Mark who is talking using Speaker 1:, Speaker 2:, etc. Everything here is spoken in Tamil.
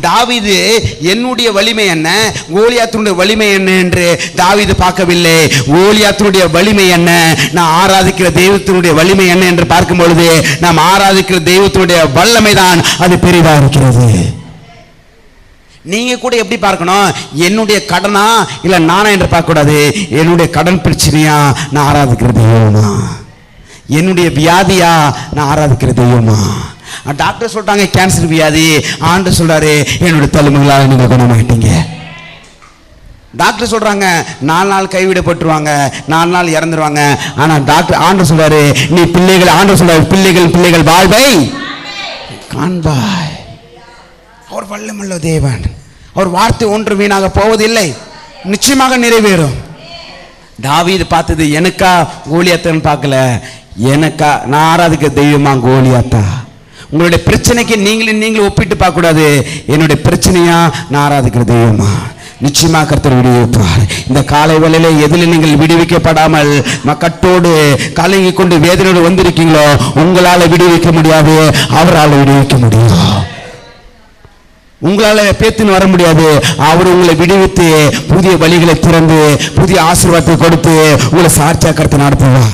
Speaker 1: தாவிது என்னுடைய வலிமை என்ன? கோலியாத்தினுடைய வலிமை என்ன? என்று தாவிது பார்க்கவில்லை. கோலியாத்தினுடைய வலிமை என்ன? நான் ஆராதிக்கிற தெய்வத்தினுடைய வலிமை என்ன? என்று பார்க்கும் பொழுது நாம் ஆராதிக்கிற தெய்வத்தினுடைய வல்லமை தான் அது பெரிதாக இருக்கிறது. நீங்க கூட எப்படி பார்க்கணும்? என்னுடைய கடனா இல்ல நானா? என்று பார்க்க கூடாது என்னுடைய கடன் பிரச்சனையா? நான் ஆராதிக்கிற தெய்வமா? என்னுடைய வியாதியா? நான் ஆராதிக்கிற தெய்வமா? டாக்டர் சொல்லிட்டாங்க கேன்சர் வியாதி. ஆண்டு சொல்றாரு என்னுடைய தலைமைகளால் நீங்க குணமாயிட்டீங்க. டாக்டர் சொல்றாங்க நாலு நாள் கைவிடப்பட்டுருவாங்க நாலு நாள் இறந்துருவாங்க. ஆனால் டாக்டர் ஆண்டு சொல்றாரு நீ பிள்ளைகள் ஆண்டு சொல்வார் பிள்ளைகள் பிள்ளைகள் வாழ்வை காண்பாய். அவர் வல்லமல்ல தேவன். அவர் வார்த்தை ஒன்று வீணாக போவதில்லை. நிச்சயமாக நிறைவேறும். தாவி இது பார்த்தது எனக்கா கோலியாத்தன்னு பார்க்கல. எனக்கா நான் ஆராதிக்க தெய்வமா கோலியாத்தா. உங்களுடைய பிரச்சனைக்கு நீங்களும் நீங்களும் ஒப்பிட்டு பார்க்க கூடாது என்னுடைய பிரச்சனையா? நான் ஆராதிக்கிற தெய்வமா? நிச்சயமாக கர்த்தர் விடுவிப்பார். இந்த காலை வேளையில எதில் நீங்கள் விடுவிக்கப்படாமல் மக்கட்டோடு கலங்கி கொண்டு வேதனையோடு வந்திருக்கீங்களோ உங்களால விடுவிக்க முடியாது அவரால் விடுவிக்க முடியும்? உங்களால பேத்துன்னு வர முடியாது. அவர் உங்களை விடுவித்து புதிய வழிகளை திறந்து புதிய ஆசீர்வாதத்தை கொடுத்து உங்களை சாட்சியா கருத்தை நடத்துவார்.